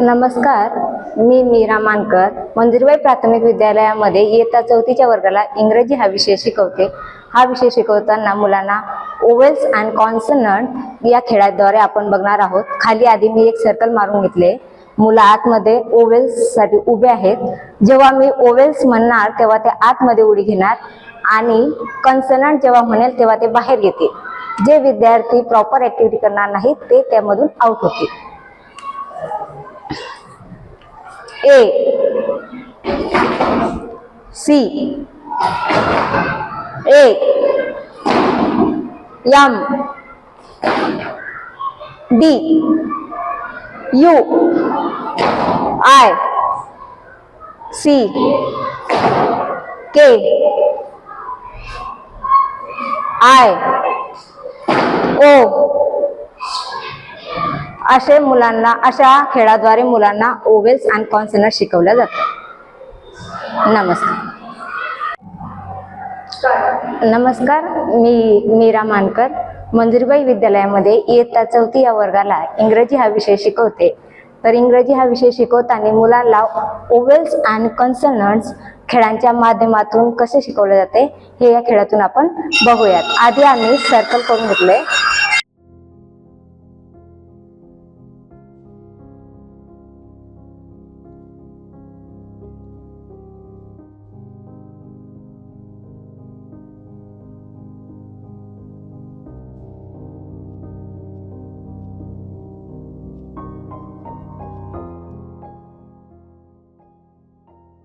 नमस्कार मी मीरा मानकर. मंदिरबाई प्राथमिक विद्यालयामध्ये इयत्ता चौथीच्या वर्गाला इंग्रजी हा विषय शिकवते. हा विषय शिकवताना मुलांना ओवेल्स अँड कॉन्सनंट या खेळाद्वारे आपण बघणार आहोत. खाली आधी मी एक सर्कल मारून घेतले. मुलं आतमध्ये ओवेल्ससाठी उभे आहेत. जेव्हा मी ओवेल्स म्हणणार तेव्हा ते आतमध्ये उडी घेणार आणि कन्सनंट जेव्हा म्हणेल तेव्हा ते बाहेर येतील. जे विद्यार्थी प्रॉपर ऍक्टिव्हिटी करणार नाहीत ते त्यामधून आउट होतील. A. C. A. M. D. U. I. C. K. I. O असे मुलांना अशा खेळाद्वारे मुलांना ओवेल्स अँड कॉन्सनट शिकवल्या जातात. नमस्कार. नमस्कार मी मीरा मानकर. मंजुरबाई विद्यालयामध्ये इयत्ता चौथी या वर्गाला इंग्रजी हा विषय शिकवते. तर इंग्रजी हा विषय शिकवताना मुलांना ओवेल्स अँड कन्सनंट्स खेळांच्या माध्यमातून कसे शिकवले जाते हे या खेळातून आपण बघूयात. आधी आम्ही सर्कल करून घेतले